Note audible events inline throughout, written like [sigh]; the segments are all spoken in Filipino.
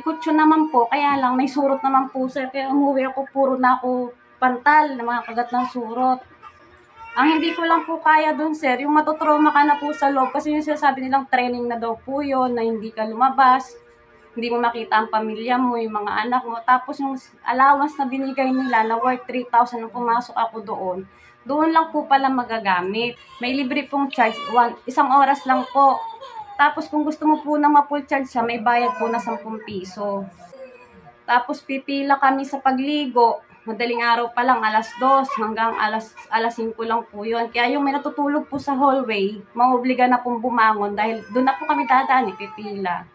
Kutso naman po, kaya lang may surot naman po sir. Kaya umuwi ako, puro na ako pantal na mga kagat ng surot. Ang hindi ko lang po kaya dun sir, yung matotrauma ka na po sa loob kasi yung sinasabi nilang training na daw po yun, na hindi ka lumabas, hindi mo makita ang pamilya mo, yung mga anak mo. Tapos yung allowance na binigay nila na worth 3,000 nung pumasok ako doon, doon lang po pala magagamit. May libre pong charge, one, isang oras lang po. Tapos kung gusto mo po na ma-full charge siya, may bayad po na 10 piso. Tapos pipila kami sa pagligo. Madaling araw pa lang, alas 2 hanggang alas, alas 5 lang po yun. Kaya yung may natutulog po sa hallway, mauobliga na pong bumangon dahil doon na po kami dadaan, ipipila.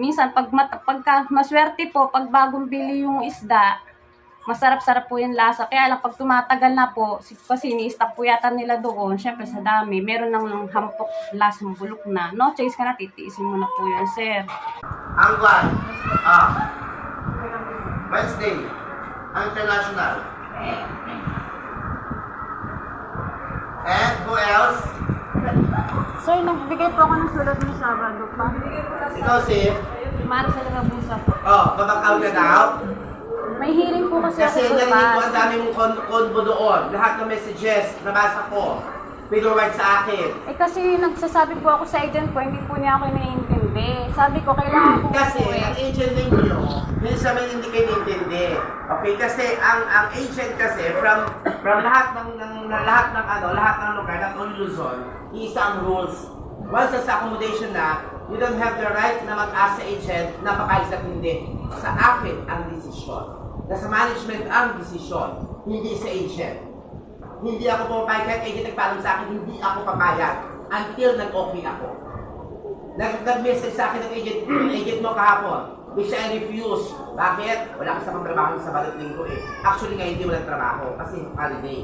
Minsan, pag pagka maswerte po, pag bagong bili yung isda, masarap-sarap po yung lasa. Kaya lang, pag tumatagal na po, si- kasi ni-stop po yata nila doon, syempre sa dami, meron nang ng hampok lasang bulok na. No choice ka na, titiisin mo na po yun, sir. Angwan. Ah. Wednesday. International. And who else? Sir, nagbigay po ako ng sulat ng Sabado pa. Ikaw si... Marcel Rabusa po. Oh, babakaw ka daw. May hearing po kasi, Kasi ako narinig ko ang dami mong con- convo doon. Lahat ng messages, nabasa ko. Pinurward sa akin. Eh kasi nagsasabi po ako sa agent ko, hindi po niya ako naiintindi. Sabi ko, kailangan ko Kasi po ang eh. agent ninyo, minsan may hindi kayo intindi. Okay, kasi ang ang agent kasi from from lahat ng, ng, ng lahat ng ano, lahat ng lugar, not only Luzon, isa ang rules. Once sa accommodation na, you don't have the right na mag-ask sa agent na pakalis at hindi. Sa akin ang desisyon. Nasa management ang desisyon, hindi sa agent. Hindi ako pumapayag kahit agent nagpaalam sa akin, hindi ako papayag until nag-okay ako. Nag nag-message sa akin ng agent, [clears throat] agent mo kahapon, which I refuse. Bakit? Wala ka sa trabaho sa balat linggo eh. Actually nga hindi mo lang trabaho kasi holiday.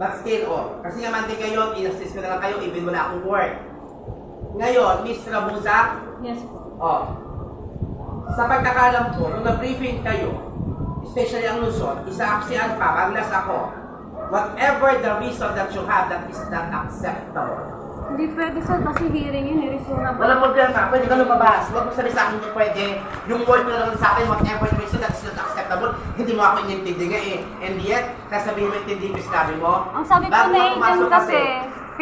But still, oh, kasi nga Monday ngayon, in-assist ko na lang kayo, even wala akong work. Ngayon, Miss Rabuzak, Yes po. oh, sa pagkakalam ko, nung na-briefing kayo, especially ang Luzon, isa-aksiyan pa, baglas ako, whatever the reason that you have that is not acceptable, Hindi pwede sir, kasi hearing yun, i-reasonable. Walang problema, pwede ka lumabas. Huwag mo sabi sa akin hindi pwede. Yung word mo lang sa akin, whatever the reason that's not acceptable, hindi mo ako inintindi nga eh. And yet, sasabihin mo intindi mo sinabi mo. Ang sabi po Bago na agent kasi,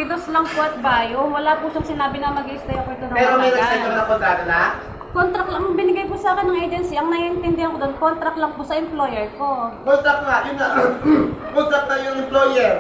pidos lang po at bayo. Wala po siyang sinabi na mag-stay ako ito ng Pero may matagal. nag-send ka ng kontrata na, Contract lang, ang binigay po sa akin ng agency, ang naiintindihan ko doon, contract lang po sa employer ko. contract nga, yun na. [clears throat] contract na yung employer.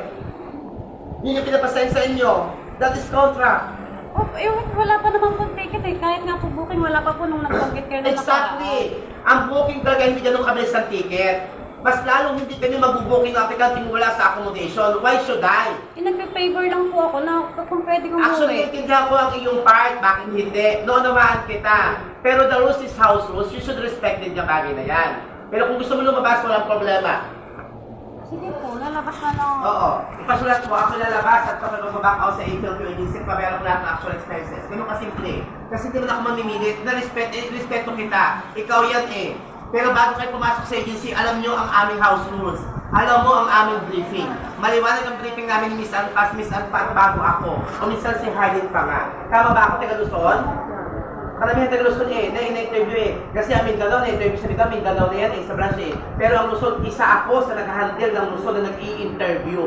Yun yung pinapasign sa inyo. That is contract. Oh, eh, wala pa naman po ticket eh. Kahit nga po booking, wala pa po nung nag-banggit kayo na Exactly. Ang booking talaga hindi ganun kabilis ang ticket. Mas lalong hindi kami mag-booking ng applicant kung wala sa accommodation. Why should I? Eh, nagpe-favor lang po ako na kung pwede kong Actually, umuwi. naiintindihan ko ang iyong part, bakit hindi. Noonawaan kita. Pero the rules is house rules, you should respect din yung bagay na yan. Pero kung gusto mo lumabas, walang problema. Sige po, lalabas na lang. Oo. Ipasulat mo, ako lalabas at kapag mag-back out sa interview, inisip pa meron lahat ng actual expenses. Ganun kasimple. Kasi hindi mo na ako mamimilit. Na respect, eh, respeto kita. Ikaw yan eh. Pero bago kayo pumasok sa agency, alam nyo ang aming house rules. Alam mo ang aming briefing. Maliwanag ang briefing namin ni Miss Anpas, Miss Anpas bago ako. O minsan si Harlin pa nga. Tama ba ako, taga Luzon? Karamihan taga Luzon eh, na in-interview eh. Kasi ang Mindanao, na-interview sa Mindanao, Mindanao na yan eh, sa branch eh. Pero ang Luzon, isa ako sa nag-handle ng Luzon na nag-i-interview.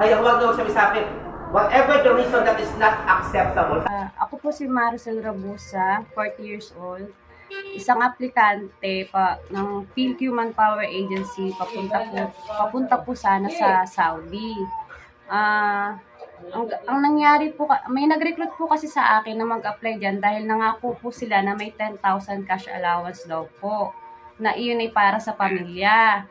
Kaya huwag na sabi sa akin, whatever the reason that is not acceptable. Ah, ako po si Maricel Rabusa, 40 years old. Isang aplikante pa ng PhilQ Manpower Agency papunta po papunta po sana sa Saudi. Ah, ang, ang nangyari po, may nag-recruit po kasi sa akin na mag-apply dyan dahil nangako po sila na may 10,000 cash allowance daw po na iyon ay para sa pamilya.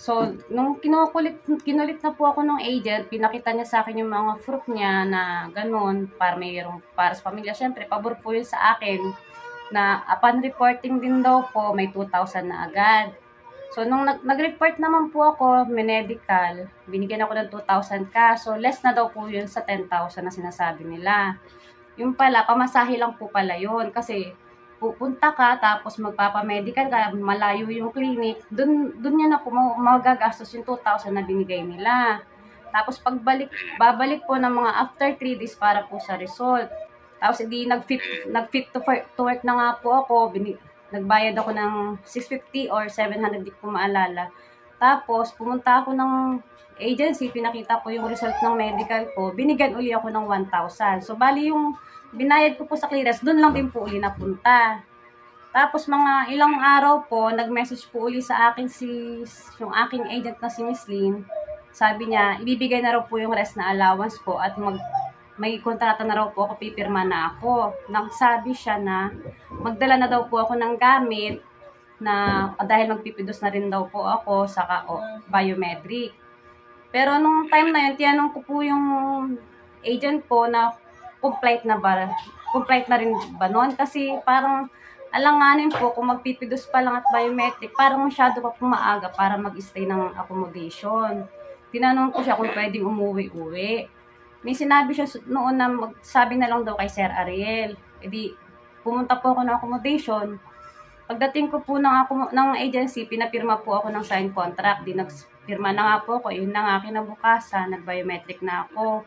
So, nung kinukulit, kinulit na po ako ng agent, pinakita niya sa akin yung mga fruit niya na ganun, para mayroong para sa pamilya. Siyempre, pabor po yun sa akin na upon reporting din daw po, may 2,000 na agad. So, nung nag- nag-report naman po ako, medical, binigyan ako ng 2,000 ka. So, less na daw po yun sa 10,000 na sinasabi nila. Yung pala, pamasahe lang po pala yun. Kasi, pupunta ka, tapos magpapamedical ka, malayo yung clinic, dun, dun yun na po ma- magagastos yung 2,000 na binigay nila. Tapos pagbalik, babalik po ng mga after 3 days para po sa result. Tapos hindi nag-fit, nag-fit to, for- to work na nga po ako, bini, Nagbayad ako ng 650 or 700, di ko maalala. Tapos, pumunta ako ng agency, pinakita ko yung result ng medical ko, binigyan uli ako ng 1,000. So, bali yung binayad ko po sa clearance, doon lang din po uli napunta. Tapos mga ilang araw po, nag-message po uli sa akin si yung aking agent na si Miss Lynn. Sabi niya, ibibigay na raw po yung rest na allowance ko at mag may kontrata na raw po ako, pipirma na ako. Nagsabi siya na magdala na daw po ako ng gamit na dahil magpipidos na rin daw po ako sa o, biometric. Pero nung time na yun, tinanong ko po yung agent ko na complete na ba, complete na rin ba noon? Kasi parang alanganin po kung magpipidos pa lang at biometric, parang masyado pa po maaga para mag-stay ng accommodation. Tinanong ko siya kung pwedeng umuwi-uwi. May sinabi siya noon na magsabi na lang daw kay Sir Ariel. E di, pumunta po ako ng accommodation. Pagdating ko po ng, ako, ng agency, pinapirma po ako ng signed contract. Di nagpirma na nga po ako. Yun na nga kinabukasan, nag-biometric na ako.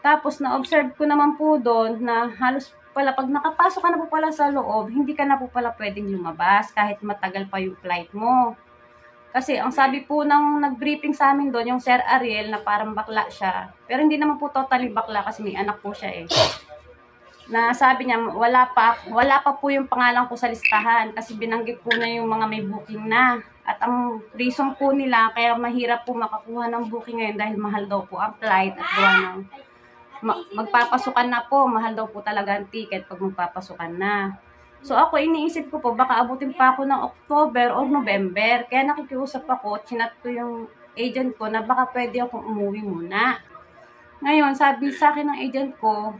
Tapos na-observe ko naman po doon na halos pala pag nakapasok ka na po pala sa loob, hindi ka na po pala pwedeng lumabas kahit matagal pa yung flight mo. Kasi ang sabi po ng nag-briefing sa amin doon, yung Sir Ariel na parang bakla siya. Pero hindi naman po totally bakla kasi may anak po siya eh. Na sabi niya, wala pa, wala pa po yung pangalan ko sa listahan kasi binanggit po na yung mga may booking na. At ang reason po nila, kaya mahirap po makakuha ng booking ngayon dahil mahal daw po ang flight at gawa ng ma- magpapasukan na po, mahal daw po talaga ang ticket pag magpapasukan na. So ako iniisip ko po, baka abutin pa ako ng October or November. Kaya nakikiusap ako, chinat ko yung agent ko na baka pwede akong umuwi muna. Ngayon, sabi sa akin ng agent ko,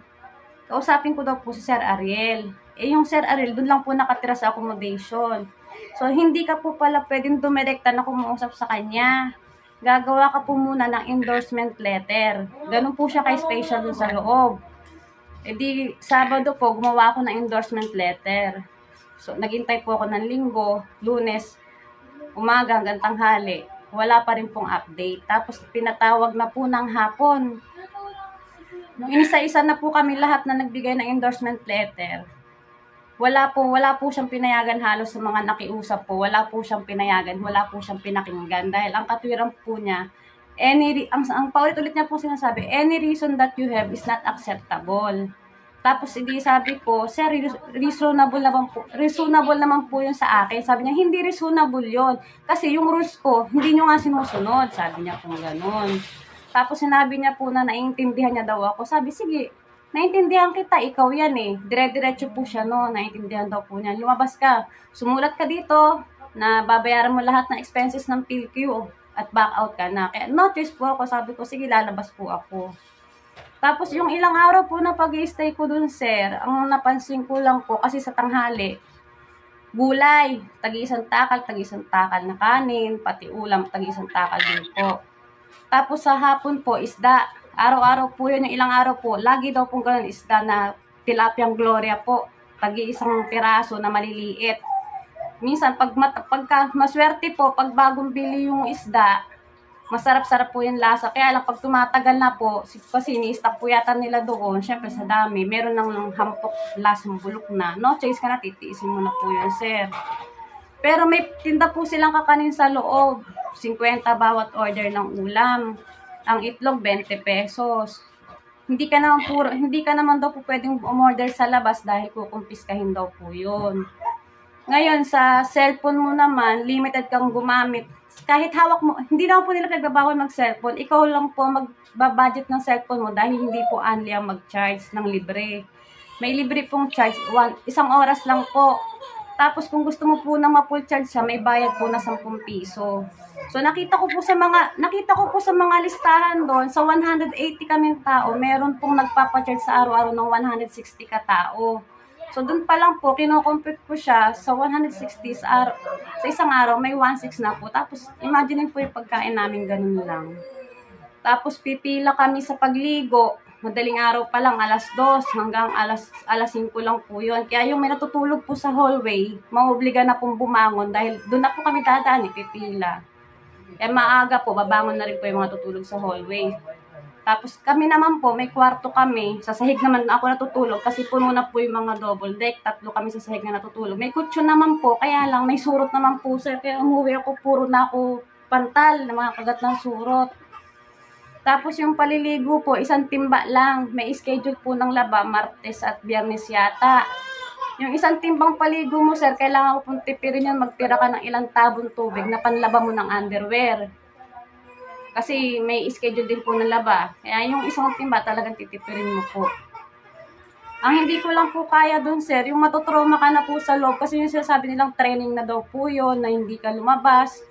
kausapin ko daw po si Sir Ariel. Eh yung Sir Ariel, dun lang po nakatira sa accommodation. So hindi ka po pala pwedeng dumirekta na kumuusap sa kanya. Gagawa ka po muna ng endorsement letter. Ganun po siya kay special dun sa loob. E di, Sabado po, gumawa ako ng endorsement letter. So, naghintay po ako ng linggo, lunes, umaga hanggang tanghali. Wala pa rin pong update. Tapos, pinatawag na po ng hapon. Nung inisa-isa na po kami lahat na nagbigay ng endorsement letter, wala po, wala po siyang pinayagan halos sa mga nakiusap po. Wala po siyang pinayagan, wala po siyang pinakinggan. Dahil ang katwiran po niya, any, ang, ang paulit-ulit niya po sinasabi, any reason that you have is not acceptable. Tapos hindi sabi ko, sir, re- reasonable naman po, reasonable naman po yun sa akin. Sabi niya, hindi reasonable yon Kasi yung rules ko, hindi nyo nga sinusunod. Sabi niya po ganun. Tapos sinabi niya po na naiintindihan niya daw ako. Sabi, sige, naiintindihan kita, ikaw yan eh. Dire-diretso po siya, no? Naiintindihan daw po niya. Lumabas ka, sumulat ka dito, na babayaran mo lahat ng expenses ng PLQ at back out ka na. Kaya notice po ako, sabi ko, sige, lalabas po ako. Tapos yung ilang araw po na pag stay ko dun, sir, ang napansin ko lang po, kasi sa tanghali, gulay, tagi-isang takal, tagi-isang takal na kanin, pati ulam, tagi-isang takal din po. Tapos sa hapon po, isda. Araw-araw po yun, yung ilang araw po, lagi daw pong ganun isda na tilapiyang gloria po, tagi-isang piraso na maliliit. Minsan, pag mat- pagka maswerte po, pag bagong bili yung isda, masarap-sarap po yung lasa. Kaya lang, pag tumatagal na po, si- kasi ni-stock po yata nila doon, syempre sa dami, meron ng hampok lasang bulok na. No choice ka na, titiisin mo na po yun, sir. Pero may tinda po silang kakanin sa loob. 50 bawat order ng ulam. Ang itlog, 20 pesos. Hindi ka naman puro, hindi ka naman daw po pwedeng umorder sa labas dahil kukumpiskahin daw po yun. Ngayon, sa cellphone mo naman, limited kang gumamit. Kahit hawak mo, hindi naman po nila nagbabawal mag-cellphone. Ikaw lang po magbabudget ng cellphone mo dahil hindi po only ang mag-charge ng libre. May libre pong charge, one, isang oras lang po. Tapos kung gusto mo po na ma-full charge siya, may bayad po na 10 piso. So nakita ko po sa mga nakita ko po sa mga listahan doon, sa 180 kaming tao, meron pong nagpapa-charge sa araw-araw ng 160 ka tao. So doon pa lang po, kino-compute ko siya sa 160 sa, araw, sa isang araw, may 1.6 na po. Tapos imagine po yung pagkain namin ganun lang. Tapos pipila kami sa pagligo. Madaling araw pa lang, alas 2 hanggang alas, alas 5 lang po yun. Kaya yung may natutulog po sa hallway, mauobliga na pong bumangon dahil doon na po kami dadaan, ipipila. Kaya maaga po, babangon na rin po yung mga tutulog sa hallway. Tapos kami naman po, may kwarto kami. Sa sahig naman ako natutulog kasi puno na po yung mga double deck. Tatlo kami sa sahig na natutulog. May kutsyon naman po, kaya lang may surot naman po sir. Kaya umuwi ako, puro na ako pantal na mga kagat ng surot. Tapos yung paliligo po, isang timba lang. May schedule po ng laba, Martes at Biyernes yata. Yung isang timbang paligo mo, sir, kailangan ko pong tipirin yan, magtira ka ng ilang tabon tubig na panlaba mo ng underwear. Kasi may schedule din po ng laba. Kaya yung isang timba talagang titipirin mo po. Ang hindi ko lang po kaya doon, sir, yung matotrauma ka na po sa loob. Kasi yung sinasabi nilang training na daw po yun, na hindi ka lumabas,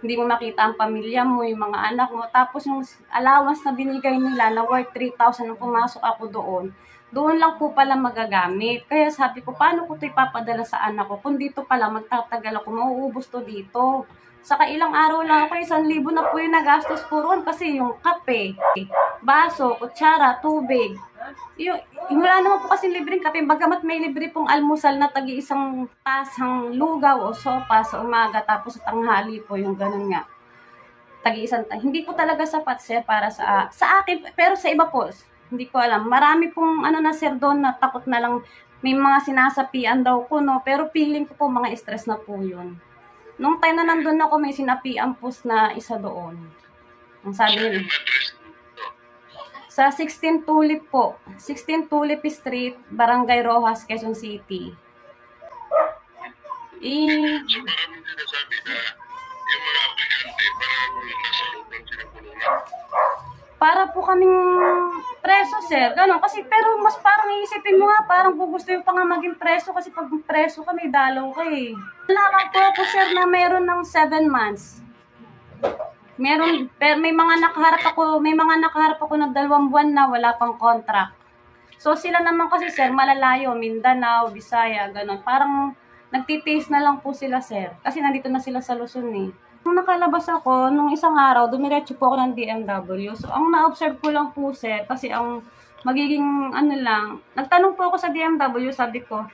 hindi mo makita ang pamilya mo, yung mga anak mo. Tapos yung allowance na binigay nila na worth 3,000 nung pumasok ako doon, doon lang po pala magagamit. Kaya sabi ko, paano ko ito ipapadala sa anak ko? Kung dito pala magtatagal ako, mauubos to dito. Saka ilang araw lang ako, isang libo na po yung nagastos ko roon kasi yung kape, baso, kutsara, tubig. Yung, yung wala naman po kasi libreng kape, bagamat may libre pong almusal na tagi isang tasang lugaw o sopa sa umaga, tapos sa tanghali po yung ganun nga. Tagi isang Hindi po talaga sapat sir para sa sa akin, pero sa iba po, hindi ko alam. Marami pong ano na sir doon na takot na lang may mga sinasapian daw ko, no? Pero feeling ko po mga stress na po yun. Nung time na nandun ako, may sinapian po na isa doon. Ang sabi nila, sa 16 Tulip po. 16 Tulip Street, Barangay Rojas, Quezon City. Eh, So parang hindi nasabi na yung mga aplikante parang nasa loob para po kaming preso, sir. Ganon. Kasi, pero mas parang iisipin mo nga, parang gusto yung pa nga maging preso kasi pag preso ka, may dalaw ka eh. Nalaman po ako, sir, na meron ng 7 months. Meron, pero may mga nakaharap ako, may mga nakaharap ako ng dalawang buwan na wala pang contract. So sila naman kasi sir, malalayo, Mindanao, Bisaya, ganon. Parang nagtitiis na lang po sila sir. Kasi nandito na sila sa Luzon eh. Nung nakalabas ako, nung isang araw, dumiretso po ako ng DMW. So ang na-observe ko lang po sir, kasi ang magiging ano lang, nagtanong po ako sa DMW, sabi ko,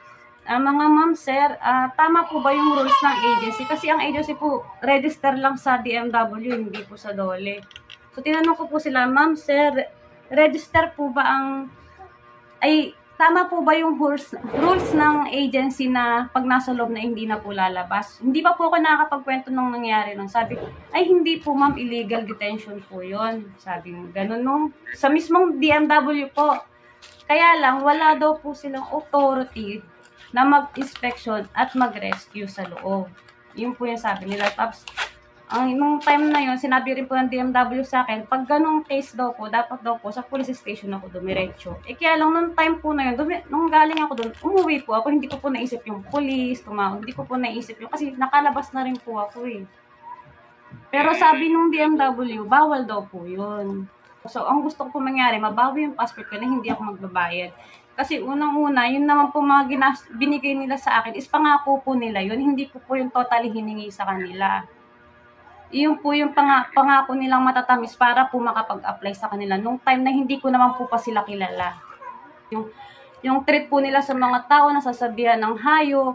ah, mga ma'am sir, ah, tama po ba yung rules ng agency? Kasi ang agency po, register lang sa DMW, hindi po sa DOLE. So tinanong ko po sila, ma'am sir, register po ba ang ay tama po ba yung rules, rules ng agency na pag nasa loob na hindi na po lalabas? Hindi pa po ako nakakapagkwento nung nangyari nung sabi ko, ay hindi po ma'am, illegal detention po yon Sabi mo, ganun nung, sa mismong DMW po. Kaya lang, wala daw po silang authority na mag-inspection at mag-rescue sa loob. Yun po yung sabi nila. Tapos, ang nung time na yun, sinabi rin po ng DMW sa akin, pag ganong case daw po, dapat daw po sa police station ako dumiretso. Eh kaya lang nung time po na yun, dumi, nung galing ako doon, umuwi po ako, hindi ko po naisip yung police, tumawag, hindi ko po naisip yung, kasi nakalabas na rin po ako eh. Pero sabi nung DMW, bawal daw po yun. So, ang gusto ko po mangyari, mabawi yung passport ko na hindi ako magbabayad. Kasi unang-una, yun naman po mga binigay nila sa akin is pangako po nila yun. Hindi ko po yung totally hiningi sa kanila. Iyon po yung panga- pangako nilang matatamis para po makapag-apply sa kanila. Nung time na hindi ko naman po pa sila kilala. Yung, yung treat po nila sa mga tao na sasabihan ng hayop,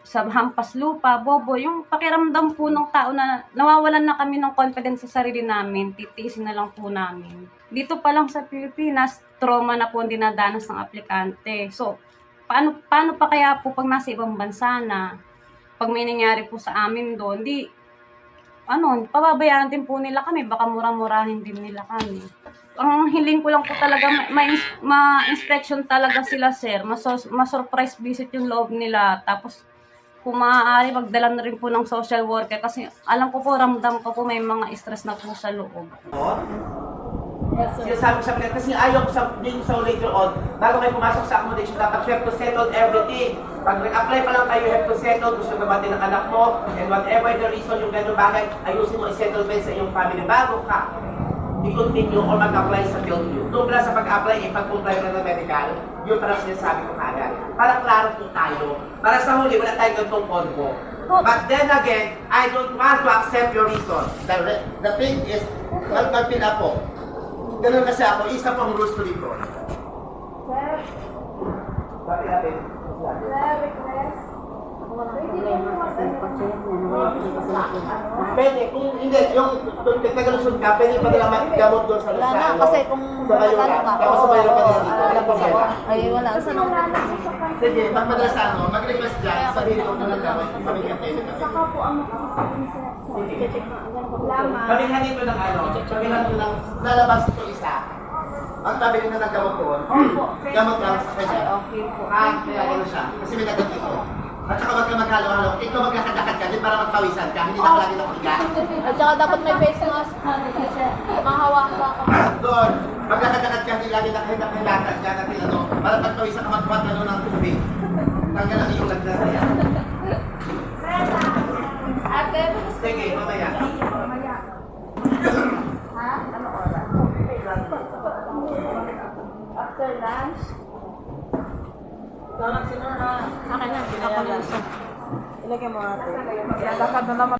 sa hampas lupa, bobo, yung pakiramdam po ng tao na nawawalan na kami ng confidence sa sarili namin, titiisin na lang po namin. Dito pa lang sa Pilipinas, trauma na po ang dinadanas ng aplikante. So, paano, paano pa kaya po pag nasa ibang bansa na, pag may nangyari po sa amin doon, di, ano, pababayaan din po nila kami, baka mura-murahin din nila kami. Ang hiling ko lang po talaga, ma- ma- ma-inspection talaga sila, sir. Mas- ma-surprise visit yung loob nila. Tapos, kung maaari, magdala na rin po ng social worker kasi alam ko po, ramdam ko po may mga stress na po sa loob. Sinasabi sa akin, kasi ayaw ko sa din sa later on, bago kayo pumasok sa accommodation, dapat you have to settle everything. Pag nag-apply pa lang tayo, you have to settle, gusto ka bati ng anak mo, and whatever the reason, yung gano'ng bagay, ayusin mo i-settlement sa iyong family bago ka i-continue or mag-apply sa PhilView. Doon pala sa pag-apply, ipag-apply na ng medical, yun parang sinasabi ko kagad. Para klaro po tayo. Para sa huli, wala tayong gantong combo. But then again, I don't want to accept your reason. The, the thing is, up po. Ganun kasi ako, isa pang rules to dito. Sir, Sabi natin. Pwede, kung hindi, yung kung nagkagalusod ka, pwede pa nila gamot doon sa Wala sa na, kasi kung sa magkano ka, Tapos sa Mayura pa nila dito. Labas ako. problema. Ay, wala. Saan ako? Sige, magpadala sa ano, mag-request dyan, sabihin ko muna gamot, sabihin ka tayo kasi. po ang makakasabi sa check na problema. Pabilhan ito ng ano, pabilhan ito ng lalabas ito isa. Ang pabili na ng gamot doon, gamot lang sa kanya. Okay po. Ah, kaya ano siya, kasi may nagat ito. At saka wag ka maghalo-halo, ikaw maglakad-lakad ka din para magpawisan ka, hindi na lagi nakahiga. [laughs] At saka dapat may face mask. Mahawakan ka. Doon, maglakad-lakad ka, hindi lagi nakahiga-hilakad ka natin ano, para pagpawisan ka magbuhat ano ng tubig. Tanggal ang iyong lagdas na yan. Ate, Sige, mamaya. ha? Ano oras? After lunch? Akin na, ako na isa. Ilagay mo ate. Lakad na naman.